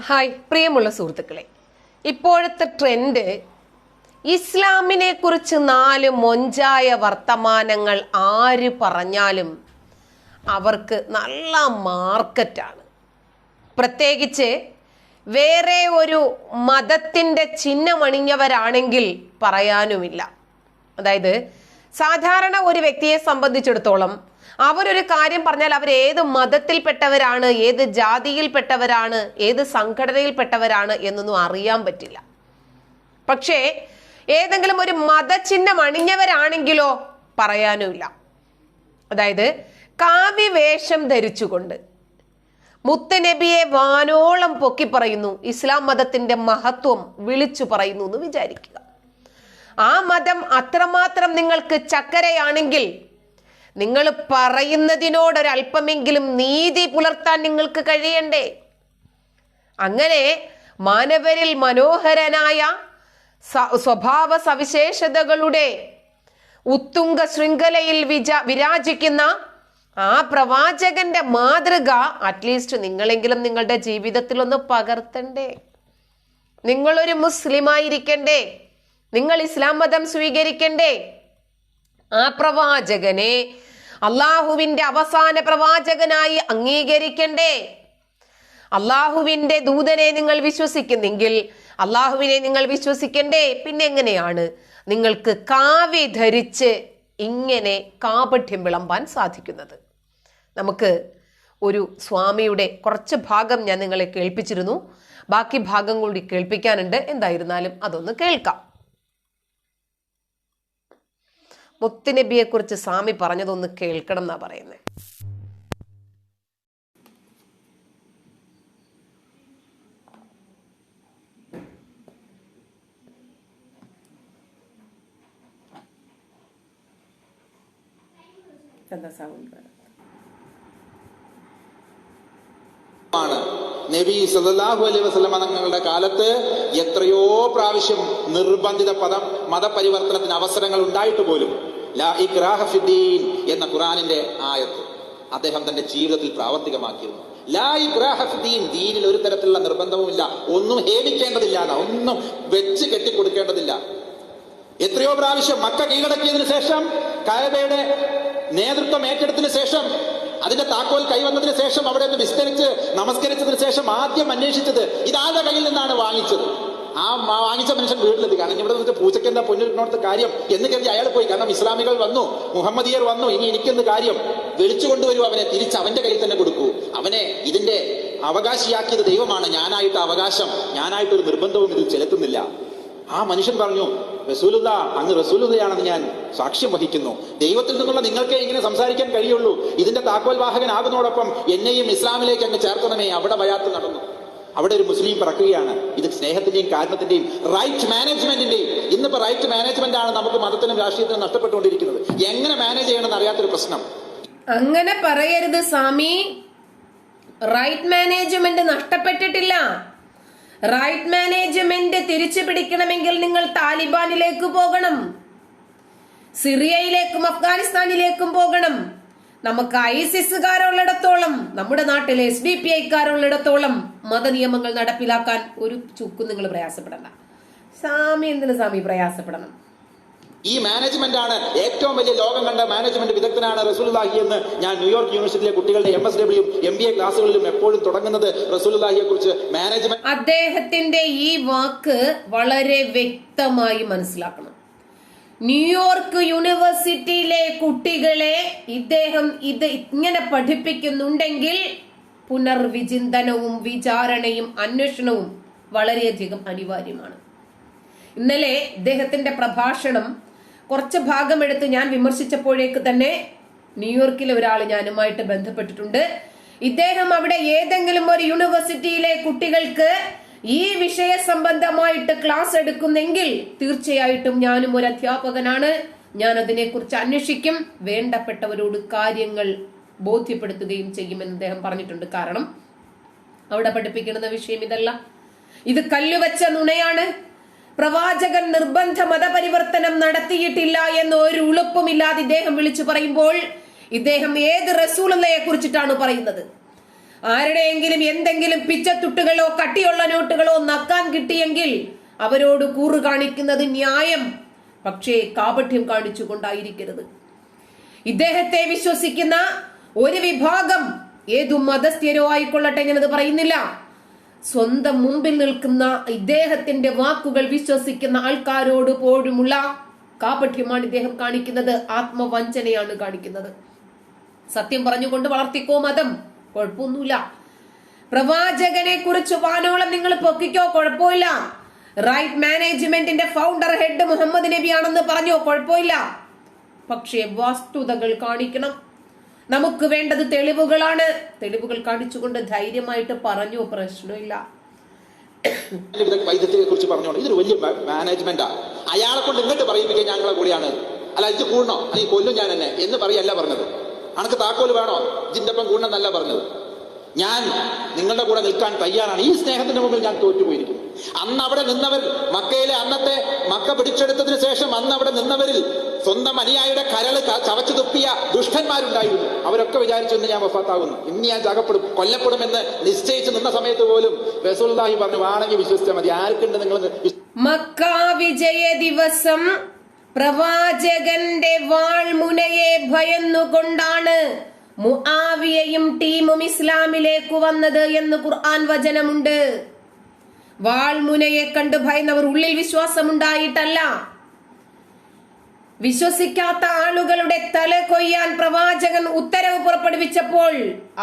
Hi പ്രിയമുള്ള സുഹൃത്തുക്കളെ. ഇപ്പോഴത്തെ ട്രെൻഡ് ഇസ്ലാമിനെ കുറിച്ച് നാല് മൊഞ്ചായ വർത്തമാനങ്ങൾ ആര് പറഞ്ഞാലും അവർക്ക് നല്ല മാർക്കറ്റാണ്. പ്രത്യേകിച്ച് വേറെ ഒരു മതത്തിന്റെ ചിഹ്നമണിഞ്ഞവരാണെങ്കിൽ പറയാനുമില്ല. അതായത് സാധാരണ ഒരു വ്യക്തിയെ സംബന്ധിച്ചിടത്തോളം അവരൊരു കാര്യം പറഞ്ഞാൽ അവർ ഏത് മതത്തിൽപ്പെട്ടവരാണ് ഏത് ജാതിയിൽപ്പെട്ടവരാണ് ഏത് സംഘടനയിൽപ്പെട്ടവരാണ് എന്നൊന്നും അറിയാൻ പറ്റില്ല. പക്ഷേ ഏതെങ്കിലും ഒരു മതചിഹ്നം അണിഞ്ഞവരാണെങ്കിലോ പറയാനുമില്ല. അതായത് കാവ്യവേഷം ധരിച്ചുകൊണ്ട് മുത്തനബിയെ വാനോളം പൊക്കി പറയുന്നു ഇസ്ലാം മതത്തിന്റെ മഹത്വം വിളിച്ചു പറയുന്നു എന്ന് വിചാരിക്കുക. ആ മതം അത്രമാത്രം നിങ്ങൾക്ക് ചക്കരയാണെങ്കിൽ നിങ്ങൾ പറയുന്നതിനോടൊരല്പമെങ്കിലും നീതി പുലർത്താൻ നിങ്ങൾക്ക് കഴിയണ്ടേ? അങ്ങനെ മാനവരിൽ മനോഹരനായ സ്വഭാവ സവിശേഷതകളുടെ ഉത്തുംഗ ശൃംഖലയിൽ വിജ വിരാജിക്കുന്ന ആ പ്രവാചകന്റെ മാതൃക അറ്റ്ലീസ്റ്റ് നിങ്ങളെങ്കിലും നിങ്ങളുടെ ജീവിതത്തിൽ ഒന്ന് പകർത്തണ്ടേ? നിങ്ങളൊരു മുസ്ലിമായിരിക്കണ്ടേ നിങ്ങൾ ഇസ്ലാം മതം സ്വീകരിക്കണ്ടേ? ആ പ്രവാചകനെ അള്ളാഹുവിന്റെ അവസാന പ്രവാചകനായി അംഗീകരിക്കണ്ടേ? അള്ളാഹുവിന്റെ ദൂതനെ നിങ്ങൾ വിശ്വസിക്കുന്നെങ്കിൽ അള്ളാഹുവിനെ നിങ്ങൾ വിശ്വസിക്കണ്ടേ? പിന്നെ എങ്ങനെയാണ്? നിങ്ങൾക്ക് കാവ്യ ധരിച്ച് ഇങ്ങനെ കാപഠ്യം വിളമ്പാൻ സാധിക്കുന്നത്. നമുക്ക് ഒരു സ്വാമിയുടെ കുറച്ച് ഭാഗം ഞാൻ നിങ്ങളെ കേൾപ്പിച്ചിരുന്നു. ബാക്കി ഭാഗം കൂടി കേൾപ്പിക്കാനുണ്ട്. എന്തായിരുന്നാലും അതൊന്ന് കേൾക്കാം. മുത്തുനബിയെ കുറിച്ച് സ്വാമി പറഞ്ഞതൊന്ന് കേൾക്കണം എന്നാ പറയുന്നത് ആണ്. നബി സല്ലല്ലാഹു അലൈഹി തങ്ങളുടെ കാലത്ത് എത്രയോ പ്രാവശ്യം നിർബന്ധിത പദം മതപരിവർത്തനത്തിന് അവസരങ്ങൾ ഉണ്ടായിട്ട് പോലും ലാ ഇക്രാഹ ഫിദ്ദീൻ എന്ന ഖുറാനിന്റെ ആയത്ത് അദ്ദേഹം തന്റെ ജീവിതത്തിൽ പ്രാവർത്തികമാക്കിയിരുന്നു. ലാ ഇക്രാഹ ഫിദ്ദീൻ ദീനിൽ ഒരു തരത്തിലുള്ള നിർബന്ധവുമില്ല ഒന്നും ഹേമിക്കേണ്ടതില്ല ഒന്നും വെച്ച് കെട്ടിക്കൊടുക്കേണ്ടതില്ല. എത്രയോ പ്രാവശ്യം മക്ക കീഴടക്കിയതിനു ശേഷം കായബയുടെ നേതൃത്വം ഏറ്റെടുത്തതിനു ശേഷം അതിന്റെ താക്കോൽ കൈവന്നതിന് ശേഷം അവിടെ നിന്ന് വിസ്തരിച്ച് നമസ്കരിച്ചതിന് ശേഷം ആദ്യം അന്വേഷിച്ചത് ഇതാരുടെ കയ്യിൽ നിന്നാണ് വാങ്ങിച്ചത്? ആ വാങ്ങിച്ച മനുഷ്യൻ വീട്ടിലെത്തി. കാരണം ഇവിടെ നിന്നിട്ട് പൂച്ചയ്ക്ക് എന്താ പൊന്നിരിക്കണോടത്ത് കാര്യം? എന്ന് കരുതി അയാൾ പോയി. കാരണം ഇസ്ലാമികൾ വന്നു. മുഹമ്മദിയർ വന്നു. ഇനി എനിക്കെന്ത് കാര്യം? വിളിച്ചു കൊണ്ടുവരൂ അവനെ. തിരിച്ച് അവന്റെ കയ്യിൽ തന്നെ കൊടുക്കൂ. അവനെ ഇതിന്റെ അവകാശിയാക്കിയത് ദൈവമാണ്. ഞാനായിട്ട് അവകാശം. ഞാനായിട്ട് ഒരു നിർബന്ധവും ഇതിൽ ചെലുത്തുന്നില്ല. ആ മനുഷ്യൻ പറഞ്ഞു റസൂലുല്ല അങ്ങ് റസൂലുള്ളയാണെന്ന് ഞാൻ സാക്ഷ്യം വഹിക്കുന്നു. ദൈവത്തിൽ നിന്നുള്ള നിങ്ങൾക്കേ ഇങ്ങനെ സംസാരിക്കാൻ കഴിയുള്ളൂ. ഇതിന്റെ താക്കോൽ വാഹകനാകുന്നതോടൊപ്പം എന്നെയും ഇസ്ലാമിലേക്ക് അങ്ങ് ചേർക്കണമേ. അവിടെ വയാത്ത് നടന്നു. അവിടെ ഒരു മുസ്ലിം പറക്കുകയാണ്. ഇത് സ്നേഹത്തിന്റെയും കാരണത്തിന്റെയും റൈറ്റ് മാനേജ്മെന്റിന്റെയും ഇന്നിപ്പോ റൈറ്റ് മാനേജ്മെന്റ് ആണ് നമുക്ക് മതത്തിനും രാഷ്ട്രീയത്തിനും നഷ്ടപ്പെട്ടുകൊണ്ടിരിക്കുന്നത്. എങ്ങനെ മാനേജ് ചെയ്യണമെന്ന് അറിയാത്തൊരു പ്രശ്നം. അങ്ങനെ പറയരുത് സ്വാമി. റൈറ്റ് മാനേജ്മെന്റ് നഷ്ടപ്പെട്ടിട്ടില്ല. റൈറ്റ് മാനേജ്മെന്റ് തിരിച്ചു പിടിക്കണമെങ്കിൽ നിങ്ങൾ താലിബാനിലേക്ക് പോകണം. സിറിയയിലേക്കും അഫ്ഗാനിസ്ഥാനിലേക്കും പോകണം. നമുക്ക് ഐസിസുകാരുള്ളിടത്തോളം നമ്മുടെ നാട്ടിൽ എസ് ഡി പി ഐക്കാരുള്ളിടത്തോളം മതനിയമങ്ങൾ നടപ്പിലാക്കാൻ ഒരു ചുക്കും നിങ്ങൾ പ്രയാസപ്പെടണ്ട. സ്വാമി എന്തിനു സ്വാമി പ്രയാസപ്പെടണം? ഈ മാനേജ്മെന്റ് ആണ് ഏറ്റവും വലിയ ലോകം കണ്ട മാനേജ്മെന്റ് വിദഗ്ധനാണ് റസൂലുള്ളാഹി എന്ന് ഞാൻ ന്യൂയോർക്ക് യൂണിവേഴ്സിറ്റിയിലെ കുട്ടികളുടെ M S W M B A ക്ലാസ്സുകളിലും എപ്പോഴും തുടങ്ങുന്നത് റസൂലുള്ളാഹിയെ കുറിച്ച് മാനേജ്മെന്റ് അദ്ദേഹത്തിന്റെ ഈ വാക്ക് വളരെ വ്യക്തമായി മനസ്സിലാക്കണം. ന്യൂയോർക്ക് യൂണിവേഴ്സിറ്റിയിലെ കുട്ടികളെ ഇദ്ദേഹം ഇത് ഇങ്ങനെ പഠിപ്പിക്കുന്നുണ്ടെങ്കിൽ പുനർവിചിന്തനവും വിചാരണയും അന്വേഷണവും വളരെയധികം അനിവാര്യമാണ്. ഇന്നലെ ഇദ്ദേഹത്തിന്റെ പ്രഭാഷണം കുറച്ച് ഭാഗമെടുത്ത് ഞാൻ വിമർശിച്ചപ്പോഴേക്ക് തന്നെ ന്യൂയോർക്കിലെ ഒരാൾ ഞാനുമായിട്ട് ബന്ധപ്പെട്ടിട്ടുണ്ട്. ഇദ്ദേഹം അവിടെ ഏതെങ്കിലും ഒരു യൂണിവേഴ്സിറ്റിയിലെ കുട്ടികൾക്ക് ഈ വിഷയ സംബന്ധമായിട്ട് ക്ലാസ് എടുക്കുന്നെങ്കിൽ തീർച്ചയായിട്ടും ഞാനും ഒരു അധ്യാപകനാണ്. ഞാൻ അതിനെക്കുറിച്ച് അന്വേഷിക്കും. വേണ്ടപ്പെട്ടവരോട് കാര്യങ്ങൾ ബോധ്യപ്പെടുത്തുകയും ചെയ്യുമെന്ന് അദ്ദേഹം പറഞ്ഞിട്ടുണ്ട്. കാരണം അവിടെ പഠിപ്പിക്കുന്ന വിഷയം ഇതല്ല. ഇത് കല്ലുവച്ച നുണയാണ്. പ്രവാചകൻ നിർബന്ധ മതപരിവർത്തനം നടത്തിയിട്ടില്ല എന്ന് ഒരു ഉളുപ്പുമില്ലാതെ ഇദ്ദേഹം വിളിച്ചു പറയുമ്പോൾ ഇദ്ദേഹം ഏത് റസൂലയെ കുറിച്ചിട്ടാണ് പറയുന്നത്? ആരുടെയെങ്കിലും എന്തെങ്കിലും പിച്ചത്തുട്ടുകളോ കട്ടിയുള്ള നോട്ടുകളോ നക്കാൻ കിട്ടിയെങ്കിൽ അവരോട് കൂറു കാണിക്കുന്നത് ന്യായം. പക്ഷേ കാപഠ്യം കാണിച്ചുകൊണ്ടായിരിക്കരുത്. ഇദ്ദേഹത്തെ വിശ്വസിക്കുന്ന ഒരു വിഭാഗം ഏതു മതസ്ഥിരോ ആയിക്കൊള്ളട്ടെ ഞാനത് പറയുന്നില്ല. സ്വന്തം മുമ്പിൽ നിൽക്കുന്ന ഇദ്ദേഹത്തിന്റെ വാക്കുകൾ വിശ്വസിക്കുന്ന ആൾക്കാരോട് പോലുമുള്ള കാപഠ്യമാണ് ഇദ്ദേഹം കാണിക്കുന്നത്. ആത്മവഞ്ചനയാണ് കാണിക്കുന്നത്. സത്യം പറഞ്ഞുകൊണ്ട് വളർത്തിക്കോ മതം. കുഴപ്പമൊന്നുമില്ല. പ്രവാചകനെ കുറിച്ച് വാനോളം നിങ്ങൾ പൊക്കിക്കോ? കുഴപ്പമില്ല. റൈറ്റ് മാനേജ്മെന്റിന്റെ ഫൗണ്ടർ ഹെഡ് മുഹമ്മദ് നബി ആണെന്ന് പറഞ്ഞോ? കുഴപ്പമില്ല. പക്ഷേ വസ്തുതകൾ കാണിക്കണം. നമുക്ക് വേണ്ടത് തെളിവുകളാണ്. തെളിവുകൾ കാണിച്ചുകൊണ്ട് ധൈര്യമായിട്ട് പറഞ്ഞു? പ്രശ്നമില്ല. വിദഗ്ധ വൈദ്യത്തെ കുറിച്ച് പറഞ്ഞോണ്ട് ഇതൊരു വലിയ മാനേജ്മെന്റാ അയാളെ കൊണ്ട് ഇങ്ങോട്ട് പറയിപ്പിക്കാൻ ഞങ്ങളെ കൂടിയാണ്. അല്ല ഇത് കൂടണോ? അല്ലെങ്കിൽ കൊല്ലും ഞാൻ എന്നെ എന്ന് പറയല്ല പറഞ്ഞത്. അനക്ക് താക്കോൽ വേണോ? ഒപ്പം കൂടണമെന്നല്ല പറഞ്ഞത്. ഞാൻ നിങ്ങളുടെ കൂടെ നിൽക്കാൻ തയ്യാറാണ്. ഈ സ്നേഹത്തിന്റെ മുമ്പിൽ ഞാൻ തോറ്റുപോയിരിക്കുന്നു. അന്ന് അവിടെ നിന്നവർ മക്കയിലെ അന്നത്തെ മക്ക പിടിച്ചെടുത്തതിന് ശേഷം അന്ന് അവിടെ നിന്നവരിൽ സ്വന്തം അനുയായിയുടെ കരൾ ചവച്ചു തുപ്പിയ ദുഷ്ടന്മാരുണ്ടായിരുന്നു. അവരൊക്കെ വിചാരിച്ചു ഇന്ന് ഞാൻ വഫാത്താകുന്നു. ഇന്ന് ഞാൻ ചകപ്പെടും കൊല്ലപ്പെടുമെന്ന് നിശ്ചയിച്ച് നിന്ന സമയത്ത് പോലും റസൂൽദാഹി പറഞ്ഞു വാണെങ്കിൽ വിശ്വസിച്ചാൽ മതി. ആർക്കുണ്ട് നിങ്ങൾ മക്ക വിജയ ദിവസം പ്രവാചകന്റെ വാൾമുനയെ ഭയന്നുകൊണ്ടാണ് മുആവിയയും ടീമും ഇസ്ലാമിലേക്ക് വന്നത് എന്ന് ഖുർആൻ വചനമുണ്ട്. വാൾമുനയെ കണ്ട് ഭയന്നവർ ഉള്ളിൽ വിശ്വാസമുണ്ടായിട്ടല്ല. വിശ്വസിക്കാത്ത ആളുകളുടെ തല കൊയ്യാൻ പ്രവാചകൻ ഉത്തരവ് പുറപ്പെടുവിച്ചപ്പോൾ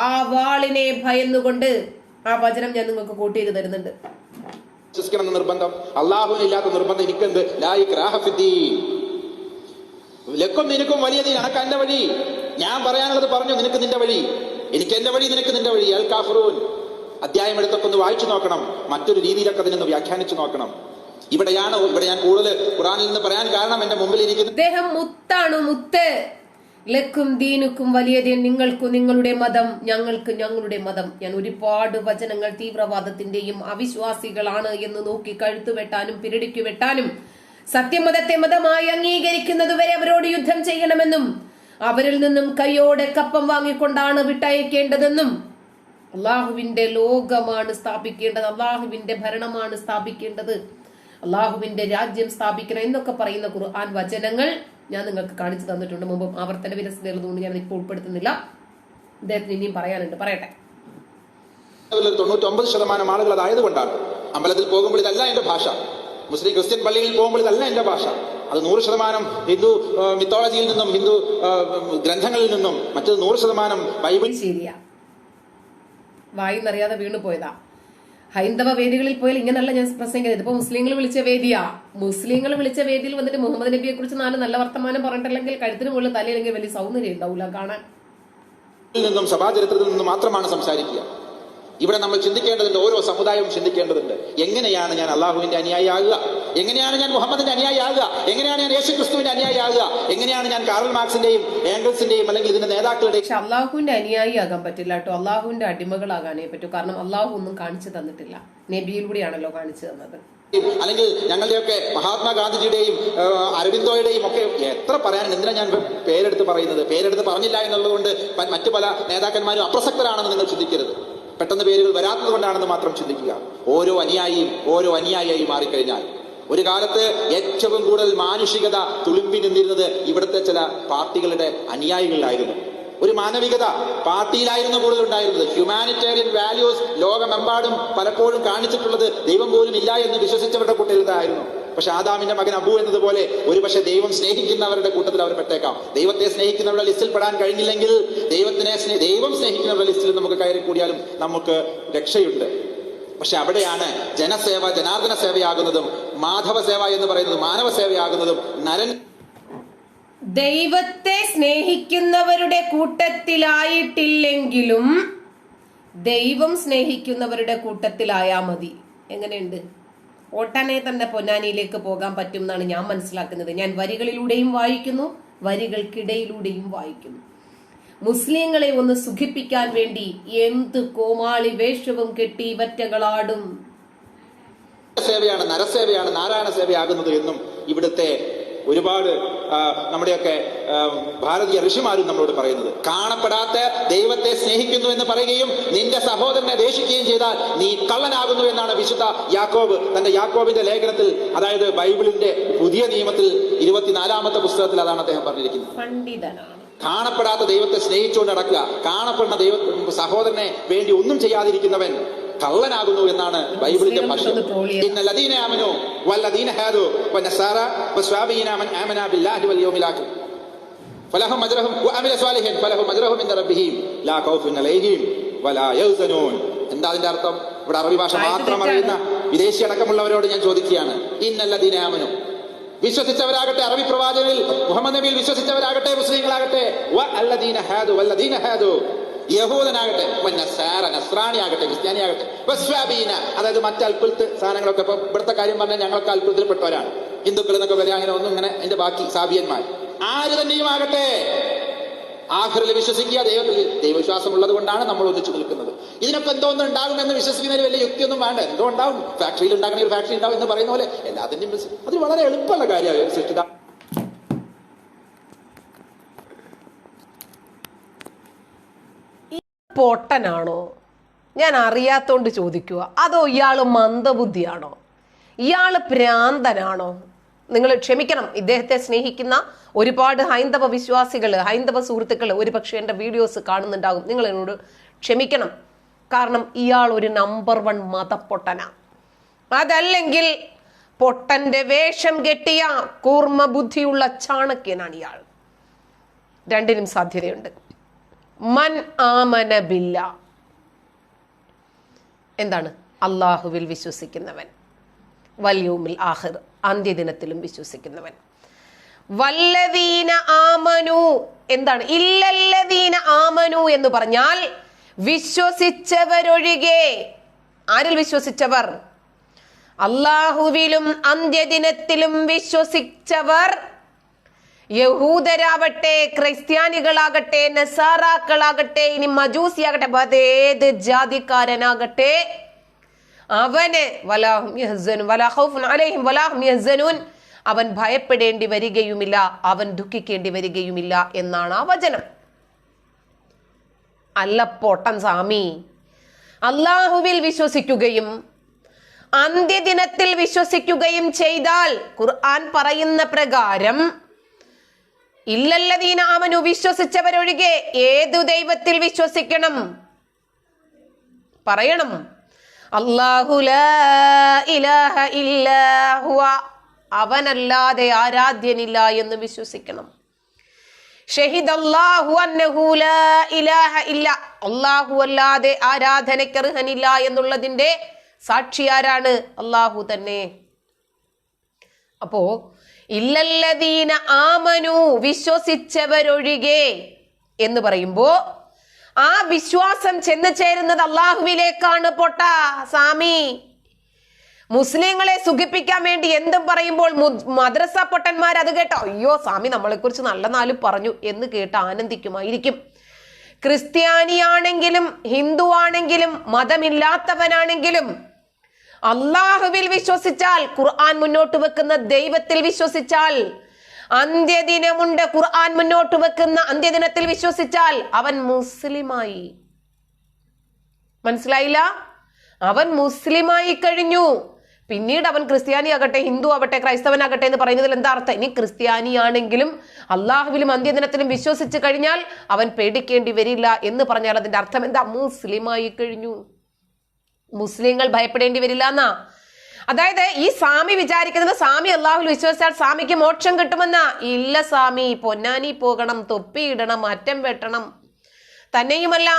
ആ വാളിനെ ഭയന്നുകൊണ്ട് ആ വചനം ഞാൻ നിങ്ങൾക്ക് കൂട്ടിയിട്ട് തരുന്നുണ്ട്. വിശ്വസിക്കണം എന്ന നിർബന്ധം അള്ളാഹുവിനില്ലാത്ത നിർബന്ധം എനിക്കുണ്ട് ലക്കും നിനക്കും വലിയ നീ അനക്ക് എന്റെ വഴി. ഞാൻ പറയാനുള്ളത് പറഞ്ഞു നിനക്ക് നിന്റെ വഴി. എനിക്ക് എന്റെ വഴി നിനക്ക് നിന്റെ വഴി. അൽ കാഫറൂൻ. അധ്യായം എടുത്തൊക്കെ ഒന്ന് വായിച്ചു നോക്കണം. മറ്റൊരു രീതിയിലൊക്കെ അതിനൊന്ന് വ്യാഖ്യാനിച്ചു നോക്കണം. ഇവിടെയാണ് ഇവിടെ ഞാൻ കൂടുതൽ ഖുറാനിൽ നിന്ന് പറയാൻ കാരണം എന്റെ മുമ്പിൽ ഇരിക്കുന്നു അദ്ദേഹം മുത്താണ് മുത്ത്. ലക്കും ദീനുക്കും വലിയതേ നിങ്ങൾക്കും നിങ്ങളുടെ മതം ഞങ്ങൾക്ക് ഞങ്ങളുടെ മതം. ഞാൻ ഒരുപാട് വചനങ്ങൾ തീവ്രവാദത്തിന്റെയും അവിശ്വാസികളാണ് എന്ന് നോക്കി കഴുത്തു വെട്ടാനും പിരടിക്കു വെട്ടാനും സത്യമതത്തെ മതമായി അംഗീകരിക്കുന്നതുവരെ അവരോട് യുദ്ധം ചെയ്യണമെന്നും അവരിൽ നിന്നും കൈയോടെ കപ്പം വാങ്ങിക്കൊണ്ടാണ് വിട്ടയക്കേണ്ടതെന്നും അള്ളാഹുവിന്റെ ലോകമാണ് സ്ഥാപിക്കേണ്ടത് അള്ളാഹുവിന്റെ ഭരണമാണ് സ്ഥാപിക്കേണ്ടത് അള്ളാഹുവിന്റെ രാജ്യം സ്ഥാപിക്കണം എന്നൊക്കെ പറയുന്ന ഖുർആൻ വചനങ്ങൾ ഞാൻ നിങ്ങൾക്ക് കാണിച്ചു തന്നിട്ടുണ്ട്. മുമ്പ് ആവർത്തന വിരസതയുള്ളതുകൊണ്ട് ഞാൻ ഇപ്പോൾ ഉൾപ്പെടുത്തുന്നില്ല. അദ്ദേഹത്തിന് ഇനിയും പറയാനുണ്ട്. പറയട്ടെ. തൊണ്ണൂറ്റൊമ്പത് ശതമാനം ആളുകൾ അതായത് കൊണ്ടാണ്. അമ്പലത്തിൽ പോകുമ്പോൾ ഇതല്ല എന്റെ ഭാഷ. മുസ്ലിം ക്രിസ്ത്യൻ പള്ളിയിൽ പോകുമ്പോൾ ഇതല്ല എന്റെ ഭാഷ. അത് നൂറ് ശതമാനം ഹിന്ദു മിത്തോളജിയിൽ നിന്നും ഹിന്ദു ഗ്രന്ഥങ്ങളിൽ നിന്നും മറ്റത് നൂറ് ശതമാനം ബൈബിൾ ശരിയാ. വായിന്നറിയാതെ വീണു പോയതാ. ഹൈന്ദവ വേദികളിൽ പോയാൽ ഇങ്ങനല്ല ഞാൻ പ്രസംഗിക്കുന്നത് ഇതിപ്പോ മുസ്ലിങ്ങൾ വിളിച്ച വേദിയാ. മുസ്ലിങ്ങൾ വിളിച്ച വേദിയിൽ വന്നിട്ട് മുഹമ്മദ് നബിയെ കുറിച്ച് നാല് നല്ല വർത്തമാനം പറഞ്ഞിട്ടില്ലെങ്കിൽ കഴുത്തിന് മുകളിൽ തലയില്ലെങ്കിൽ വലിയ സൗന്ദര്യം ഉണ്ടാവില്ല കാണാൻ. നിന്നും സഭാചരിത്രത്തിൽ നിന്നും മാത്രമാണ് സംസാരിക്കുക. ഇവിടെ നമ്മൾ ചിന്തിക്കേണ്ടതുണ്ട് ഓരോ സമുദായവും ചിന്തിക്കേണ്ടതുണ്ട്. എങ്ങനെയാണ് ഞാൻ അള്ളാഹുവിന്റെ അനുയായി ആകുക എങ്ങനെയാണ് ഞാൻ മുഹമ്മദിന്റെ അനുയായി ആകുക എങ്ങനെയാണ് ഞാൻ യേശു ക്രിസ്തുവിന്റെ അനുയായി ആകുക എങ്ങനെയാണ് ഞാൻ കാറൽ മാർക്സിന്റെയും ഏംഗൽസിന്റെയും അല്ലെങ്കിൽ ഇതിന്റെ നേതാക്കളുടെയും പക്ഷെ അള്ളാഹുവിന്റെ അനുയായി ആകാൻ പറ്റില്ല കേട്ടോ. അള്ളാഹുവിന്റെ അടിമകളാകാനേ പറ്റൂ. കാരണം അള്ളാഹു ഒന്നും കാണിച്ചു തന്നിട്ടില്ല. നബിയിലൂടെയാണല്ലോ കാണിച്ചു തന്നത്. അല്ലെങ്കിൽ ഞങ്ങളുടെയൊക്കെ മഹാത്മാഗാന്ധിജിയുടെയും അരവിന്ദോയുടെയും ഒക്കെ എത്ര പറയാനുണ്ട്. എന്തിനാ ഞാൻ പേരെടുത്ത് പറയുന്നത്? പേരെടുത്ത് പറഞ്ഞില്ല എന്നുള്ളത് കൊണ്ട് മറ്റു പല നേതാക്കന്മാരും അപ്രസക്തരാണെന്ന് നിങ്ങൾ ചിന്തിക്കരുത്. പെട്ടെന്ന് പേരുകൾ വരാത്തത് കൊണ്ടാണെന്ന് മാത്രം ചിന്തിക്കുക. ഓരോ അനുയായിയും ഓരോ അനുയായിയായി മാറിക്കഴിഞ്ഞാൽ ഒരു കാലത്ത് ഏറ്റവും കൂടുതൽ മാനുഷികത തുളുമ്പി നിന്നിരുന്നത് ഇവിടുത്തെ ചില പാർട്ടികളുടെ അനുയായികളിലായിരുന്നു. ഒരു മാനവികത പാർട്ടിയിലായിരുന്നു കൂടുതൽ ഉണ്ടായിരുന്നത്. ഹ്യൂമാനിറ്റേറിയൻ വാല്യൂസ് ലോകമെമ്പാടും പലപ്പോഴും കാണിച്ചിട്ടുള്ളത് ദൈവം പോലും ഇല്ല എന്ന് വിശ്വസിച്ചവരുടെ കൂട്ടത്തിലായിരുന്നു പക്ഷെ ആദാമിന്റെ മകൻ അബു എന്നതുപോലെ ഒരുപക്ഷെ ദൈവം സ്നേഹിക്കുന്നവരുടെ കൂട്ടത്തിൽ അവർ പെട്ടേക്കാം. ദൈവത്തെ സ്നേഹിക്കുന്നവരുടെ ലിസ്റ്റിൽ പെടാൻ കഴിഞ്ഞില്ലെങ്കിൽ ദൈവത്തിനെ ദൈവം സ്നേഹിക്കുന്നവരുടെ ലിസ്റ്റിൽ നമുക്ക് കയറി കൂടിയാലും നമുക്ക് രക്ഷയുണ്ട്. പക്ഷെ അവിടെയാണ് ജനസേവ ജനാർദ്ദന സേവയാകുന്നതും മാധവ സേവ എന്ന് പറയുന്നത് മാനവ സേവയാകുന്നതും നരൻ ദൈവത്തെ സ്നേഹിക്കുന്നവരുടെ കൂട്ടത്തിലായിട്ടില്ലെങ്കിലും ദൈവം സ്നേഹിക്കുന്നവരുടെ കൂട്ടത്തിലായാ മതി. എങ്ങനെയുണ്ട്? ഓട്ടനെ തന്നെ പൊന്നാനിയിലേക്ക് പോകാൻ പറ്റും എന്നാണ് ഞാൻ മനസ്സിലാക്കുന്നത്. ഞാൻ വരികളിലൂടെയും വായിക്കുന്നു വരികൾക്കിടയിലൂടെയും വായിക്കുന്നു. മുസ്ലിങ്ങളെ ഒന്ന് സുഖിപ്പിക്കാൻ വേണ്ടി എന്ത് കോമാളി വേഷവും കെട്ടി ഇവറ്റകളാടും? സേവയാണ് നരസേവയാണ് നാരായണ സേവയാകുന്നത് എന്നും ഇവിടുത്തെ ഒരുപാട് നമ്മുടെയൊക്കെ ഭാരതീയ ഋഷിമാരും നമ്മളോട് പറയുന്നത്. കാണപ്പെടാത്ത ദൈവത്തെ സ്നേഹിക്കുന്നു എന്ന് പറയുകയും നിന്റെ സഹോദരനെ ദേഷിക്കുകയും ചെയ്താൽ നീ കള്ളനാകുന്നു എന്നാണ് വിശുദ്ധ യാക്കോബ് തന്റെ യാക്കോബിന്റെ ലേഖനത്തിൽ അതായത് ബൈബിളിന്റെ പുതിയ നിയമത്തിൽ ഇരുപത്തിനാലാമത്തെ പുസ്തകത്തിൽ അതാണ് അദ്ദേഹം പറഞ്ഞിരിക്കുന്നത്. പണ്ഡിതനാണ്. കാണപ്പെടാത്ത ദൈവത്തെ സ്നേഹിച്ചുകൊണ്ട് നടക്കുക. കാണപ്പെടുന്ന ദൈവ സഹോദരനെ വേണ്ടി ഒന്നും ചെയ്യാതിരിക്കുന്നവൻ കള്ളനാകുന്നു എന്നാണ് ബൈബിളിന്റെ ഭാഷ മുസ്ലിം ഇന്ന ലദീന ആമനു വല്ലദീന ഹാദു വനസാറ വസ്വാബീന മൻ ആമന ബില്ലാഹി വൽ യൗമിൽ ആഖിർ. ഫലഹും അജ്റഹും വഅമില സ്വാലിഹിൻ ഫലഹും അജ്റഹും ഇൻദ റബ്ബിഹിം. ലാ ഖൗഫുൻ അലൈഹിം വലാ യഹ്സനൂൻ എന്താ അതിന്റെ അർത്ഥം? ഇവിടെ അറബി ഭാഷ മാത്രം. അറിയുന്ന വിദേശി അടക്കമുള്ളവരോട് ഞാൻ ചോദിക്കുകയാണ്. ഇന്നല്ലദീന ആമനു. വിശ്വസിച്ചവരാകട്ടെ അറബി പ്രവാചകനിൽ മുഹമ്മദ് നബിയിൽ വിശ്വസിച്ചവരാകട്ടെ മുസ്ലിങ്ങളാകട്ടെ. വ അല്ലദീന ഹാദു വല്ലദീന ഹാദു. യഹൂദനാകട്ടെ നസാറ നസ്രാണി ആകട്ടെ ക്രിസ്ത്യാനി ആകട്ടെ വസ്വാബീന അതായത് മറ്റ് അൽക്കുലത്ത് സാധനങ്ങളൊക്കെ ഇപ്പൊ ഇവിടുത്തെ കാര്യം പറഞ്ഞാൽ ഞങ്ങൾക്ക് അൽക്കുലത്തിൽപ്പെട്ടവരാണ് ഹിന്ദുക്കൾ എന്നൊക്കെ വരിക അങ്ങനെ ഒന്നും ഇങ്ങനെ എന്റെ ബാക്കി സാബിയന്മാർ ആര് തന്നെയും ആകട്ടെ? ആഖിറിൽ വിശ്വസിക്കുക ദൈവത്തിൽ ദൈവവിശ്വാസം ഉള്ളത് കൊണ്ടാണ് നമ്മൾ ഒന്നിച്ചു നിൽക്കുന്നത്. ഇതിനൊക്കെ എന്തോ ഒന്ന് ഉണ്ടാകുമെന്ന് വിശ്വസിക്കുന്നതിന് വലിയ യുക്തിയൊന്നും വേണ്ട. എന്തോ ഉണ്ടാവും. ഫാക്ടറിയിൽ ഉണ്ടാക്കണെങ്കിൽ ഒരു ഫാക്ടറി ഉണ്ടാവും എന്ന് പറയുന്ന പോലെ എല്ലാത്തിന്റെയും വിശ്വ- അത് വളരെ എളുപ്പമുള്ള കാര്യമാണ്. സൃഷ്ടിത പൊട്ടനാണോ? ഞാൻ അറിയാത്തോണ്ട് ചോദിക്കുക അതോ ഇയാൾ മന്ദബുദ്ധിയാണോ? ഇയാൾ ഭ്രാന്തനാണോ നിങ്ങൾ ക്ഷമിക്കണം ഇദ്ദേഹത്തെ സ്നേഹിക്കുന്ന ഒരുപാട് ഹൈന്ദവ വിശ്വാസികൾ ഹൈന്ദവ സുഹൃത്തുക്കൾ ഒരു പക്ഷേ എന്റെ വീഡിയോസ് കാണുന്നുണ്ടാകും. നിങ്ങൾ എന്നോട് ക്ഷമിക്കണം. കാരണം ഇയാൾ ഒരു നമ്പർ വൺ മതപ്പൊട്ടനാണ് അതല്ലെങ്കിൽ പൊട്ടന്റെ വേഷം കെട്ടിയ കൂർമ്മ ബുദ്ധിയുള്ള ചാണക്യനാണ് ഇയാൾ. രണ്ടിനും സാധ്യതയുണ്ട്. മൻ ആമന ബില്ല. എന്താണ്? അള്ളാഹുവിൽ വിശ്വസിക്കുന്നവൻ. വല്യൂമിൽ ആഹിർ അന്ത്യദിനത്തിലും വിശ്വസിക്കുന്നവൻ. വല്ലദീന ആമനു എന്താണ്? ഇല്ലല്ലദീന ആമനു എന്ന് പറഞ്ഞാൽ വിശ്വസിച്ചവരൊഴികെ. ആരിൽ വിശ്വസിച്ചവർ? അള്ളാഹുവിലും അന്ത്യദിനത്തിലും വിശ്വസിച്ചവർ യഹൂദരാവട്ടെ ക്രിസ്ത്യാനികളാകട്ടെ നസാറാക്കളാകട്ടെ ഇനി മജൂസിയാകട്ടെ അതേത് ജാതിക്കാരനാകട്ടെ? അവന് അവൻ ഭയപ്പെടേണ്ടി വരികയുമില്ല അവൻ ദുഃഖിക്കേണ്ടി വരികയുമില്ല എന്നാണ് ആ വചനം. അല്ല പൊട്ടൻ സ്വാമി അള്ളാഹുവിൽ വിശ്വസിക്കുകയും അന്ത്യദിനത്തിൽ വിശ്വസിക്കുകയും ചെയ്താൽ ഖുർആൻ പറയുന്ന പ്രകാരം ഇല്ലല്ലദീന ആമനു വിശ്വസിച്ചവരൊഴികെ ഏതു ദൈവത്തിൽ വിശ്വസിക്കണം? പറയണം. ഇല്ലഹുവ അവനല്ലാതെ ആരാധ്യനില്ല എന്ന് വിശ്വസിക്കണം. അല്ലാഹു അല്ലാതെ ആരാധനയ്ക്കർഹനില്ല എന്നുള്ളതിന്റെ സാക്ഷി ആരാണ്? അല്ലാഹു തന്നെ. അപ്പോ ഇല്ലല്ലദീന ആമനു വിശ്വസിച്ചവരൊഴികെ എന്ന് പറയുമ്പോ ആ വിശ്വാസം ചെന്ന് ചേരുന്നത് അള്ളാഹുവിലേക്കാണ് പൊട്ട. സാമി മുസ്ലിങ്ങളെ സുഖിപ്പിക്കാൻ വേണ്ടി എന്തും പറയുമ്പോൾ മദ്രസ പൊട്ടന്മാർ അത് കേട്ടോ അയ്യോ സ്വാമി നമ്മളെക്കുറിച്ച് നല്ല നാല് പറഞ്ഞു എന്ന് കേട്ട് ആനന്ദിക്കുമായിരിക്കും. ക്രിസ്ത്യാനിയാണെങ്കിലും ഹിന്ദു ആണെങ്കിലും മതമില്ലാത്തവനാണെങ്കിലും അള്ളാഹുവിൽ വിശ്വസിച്ചാൽ ഖുർആൻ മുന്നോട്ട് വെക്കുന്ന ദൈവത്തിൽ വിശ്വസിച്ചാൽ അന്ത്യദിനമുണ്ട് ഖുർആൻ മുന്നോട്ട് വെക്കുന്ന അന്ത്യദിനത്തിൽ വിശ്വസിച്ചാൽ അവൻ മുസ്ലിമായി. മനസ്സിലായില്ല? അവൻ മുസ്ലിമായി കഴിഞ്ഞു. പിന്നീട് അവൻ ക്രിസ്ത്യാനി ആകട്ടെ ഹിന്ദു ആവട്ടെ ക്രൈസ്തവനാകട്ടെ എന്ന് പറയുന്നതിൽ എന്താ അർത്ഥം? ഇനി ക്രിസ്ത്യാനിയാണെങ്കിലും അള്ളാഹുവിലും അന്ത്യദിനത്തിലും വിശ്വസിച്ച് കഴിഞ്ഞാൽ അവൻ പേടിക്കേണ്ടി വരില്ല എന്ന് പറഞ്ഞാൽ അതിന്റെ അർത്ഥം എന്താ? മുസ്ലിമായി കഴിഞ്ഞു. മുസ്ലിങ്ങൾ ഭയപ്പെടേണ്ടി വരില്ല എന്നാ. അതായത് ഈ സ്വാമി വിചാരിക്കുന്നത് സ്വാമി അള്ളാഹുൽ വിശ്വസിച്ചാൽ സ്വാമിക്ക് മോക്ഷം കിട്ടുമെന്നാ. ഇല്ല സ്വാമി പൊന്നാനി പോകണം തൊപ്പിയിടണം അറ്റം വെട്ടണം. തന്നെയുമല്ല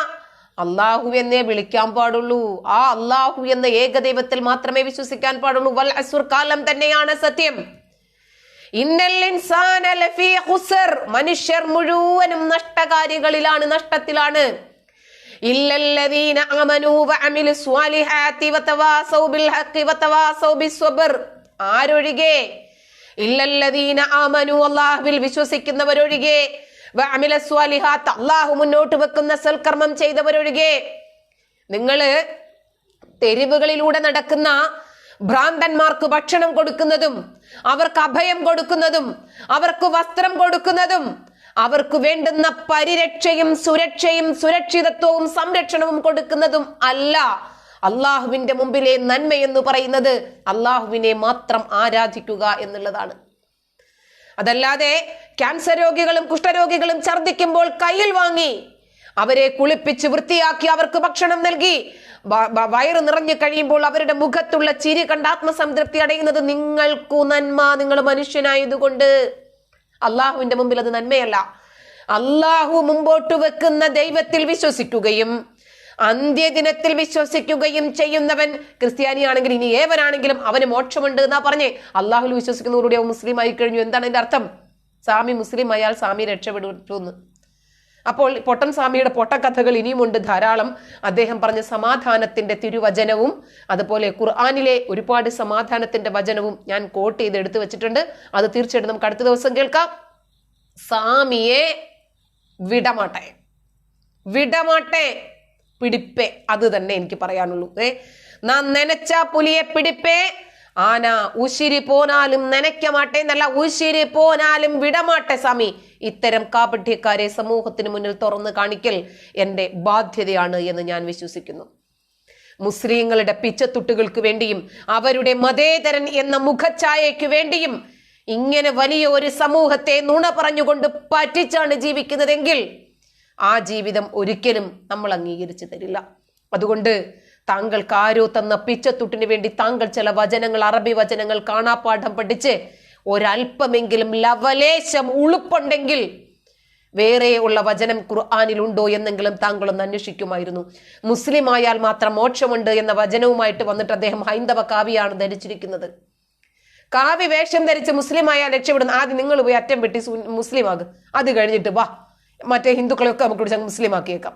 അള്ളാഹു എന്നേ വിളിക്കാൻ പാടുള്ളൂ. ആ അള്ളാഹു എന്ന ഏകദൈവത്തിൽ മാത്രമേ വിശ്വസിക്കാൻ പാടുള്ളൂ. വൽ കാലം തന്നെയാണ് സത്യം. മനുഷ്യർ മുഴുവനും നഷ്ടകാരികളിലാണ് നഷ്ടത്തിലാണ്. ആരൊഴികെ? ഇല്ലല്ലദീന ആമനു അല്ലാഹുവിൽ വിശ്വസിക്കുന്നവരൊഴികെ. അള്ളാഹു മുന്നോട്ട് വെക്കുന്ന സൽക്കർമ്മം ചെയ്തവരൊഴികെ. നിങ്ങൾ തെരുവുകളിലൂടെ നടക്കുന്ന ഭ്രാന്തന്മാർക്ക് ഭക്ഷണം കൊടുക്കുന്നതും അവർക്ക് അഭയം കൊടുക്കുന്നതും അവർക്ക് വസ്ത്രം കൊടുക്കുന്നതും അവർക്ക് വേണ്ടുന്ന പരിരക്ഷയും സുരക്ഷയും സുരക്ഷിതത്വവും സംരക്ഷണവും കൊടുക്കുന്നതും അല്ല. അള്ളാഹുവിന്റെ മുമ്പിലെ നന്മ എന്ന് പറയുന്നത് അള്ളാഹുവിനെ മാത്രം ആരാധിക്കുക എന്നുള്ളതാണ്. അതല്ലാതെ ക്യാൻസർ രോഗികളും കുഷ്ഠരോഗികളും ഛർദ്ദിക്കുമ്പോൾ കയ്യിൽ വാങ്ങി അവരെ കുളിപ്പിച്ച് വൃത്തിയാക്കി അവർക്ക് ഭക്ഷണം നൽകി വയറ് നിറഞ്ഞു കഴിയുമ്പോൾ അവരുടെ മുഖത്തുള്ള ചിരി കണ്ട് ആത്മസംതൃപ്തി അടയുന്നത് നിങ്ങൾക്കു നന്മ നിങ്ങൾ മനുഷ്യനായതുകൊണ്ട്. അള്ളാഹുവിന്റെ മുമ്പിൽ അത് നന്മയല്ല. അള്ളാഹു മുമ്പോട്ട് വെക്കുന്ന ദൈവത്തിൽ വിശ്വസിക്കുകയും അന്ത്യദിനത്തിൽ വിശ്വസിക്കുകയും ചെയ്യുന്നവൻ ക്രിസ്ത്യാനിയാണെങ്കിൽ ഇനി ഏവനാണെങ്കിലും അവന് മോക്ഷമുണ്ട് എന്നാ പറഞ്ഞേ. അള്ളാഹുൽ വിശ്വസിക്കുന്നവരുടെ മുസ്ലിം ആയി കഴിഞ്ഞു. എന്താണ് അതിന്റെ അർത്ഥം? സ്വാമി മുസ്ലിം ആയാൽ സ്വാമി രക്ഷപ്പെടുന്നു. അപ്പോൾ പൊട്ടൻ സ്വാമിയുടെ പൊട്ടക്കഥകൾ ഇനിയുമുണ്ട് ധാരാളം. അദ്ദേഹം പറഞ്ഞ സമാധാനത്തിന്റെ തിരുവചനവും അതുപോലെ ഖുർആാനിലെ ഒരുപാട് സമാധാനത്തിന്റെ വചനവും ഞാൻ കോട്ട് ചെയ്ത് എടുത്തു വെച്ചിട്ടുണ്ട്. അത് തീർച്ചയായിട്ടും നമുക്ക് അടുത്ത ദിവസം കേൾക്കാം. സ്വാമിയെ വിടമാട്ടെ. വിടമാട്ടെ. പിടിപ്പേ. അത് തന്നെ എനിക്ക് പറയാനുള്ളൂ. ഏ നാം നനച്ച പുലിയെ പിടിപ്പേ. ആന ഉശിരി പോനാലും നനയ്ക്ക മാട്ടെ എന്നല്ല ഉശിരി പോനാലും വിടമാട്ടെ സ്വാമി. ഇത്തരം കാപഠ്യക്കാരെ സമൂഹത്തിന് മുന്നിൽ തുറന്നു കാണിക്കൽ എന്റെ ബാധ്യതയാണ് എന്ന് ഞാൻ വിശ്വസിക്കുന്നു. മുസ്ലിങ്ങളുടെ പിച്ചത്തുട്ടുകൾക്ക് വേണ്ടിയും അവരുടെ മതേതരൻ എന്ന മുഖഛായയ്ക്ക് വേണ്ടിയും ഇങ്ങനെ വലിയ ഒരു സമൂഹത്തെ നുണ പറഞ്ഞുകൊണ്ട് പറ്റിച്ചാണ് ജീവിക്കുന്നതെങ്കിൽ ആ ജീവിതം ഒരിക്കലും നമ്മൾ അംഗീകരിച്ചു തരില്ല. അതുകൊണ്ട് താങ്കൾക്ക് ആരോ തന്ന പിച്ചത്തുട്ടിന് വേണ്ടി താങ്കൾ ചില വചനങ്ങൾ അറബി വചനങ്ങൾ കാണാപ്പാഠം പഠിച്ച് ഒരല്പമെങ്കിലും ലവലേശം ഉളുപ്പുണ്ടെങ്കിൽ വേറെ ഉള്ള വചനം ഖുർആാനിൽ ഉണ്ടോ എന്നെങ്കിലും താങ്കളൊന്ന് അന്വേഷിക്കുമായിരുന്നു. മുസ്ലിം ആയാൽ മാത്രം മോക്ഷമുണ്ട് എന്ന വചനവുമായിട്ട് വന്നിട്ട് അദ്ദേഹം ഹൈന്ദവ കാവ്യാണ് ധരിച്ചിരിക്കുന്നത്. കാവ്യ വേഷം ധരിച്ച് മുസ്ലിം ആയാൽ രക്ഷപ്പെടുന്ന ആദ്യം നിങ്ങൾ പോയി അറ്റം വെട്ടി മുസ്ലിം ആകും അത് കഴിഞ്ഞിട്ട് വാ മറ്റേ ഹിന്ദുക്കളെയൊക്കെ നമുക്ക് മുസ്ലിം ആക്കിയേക്കാം.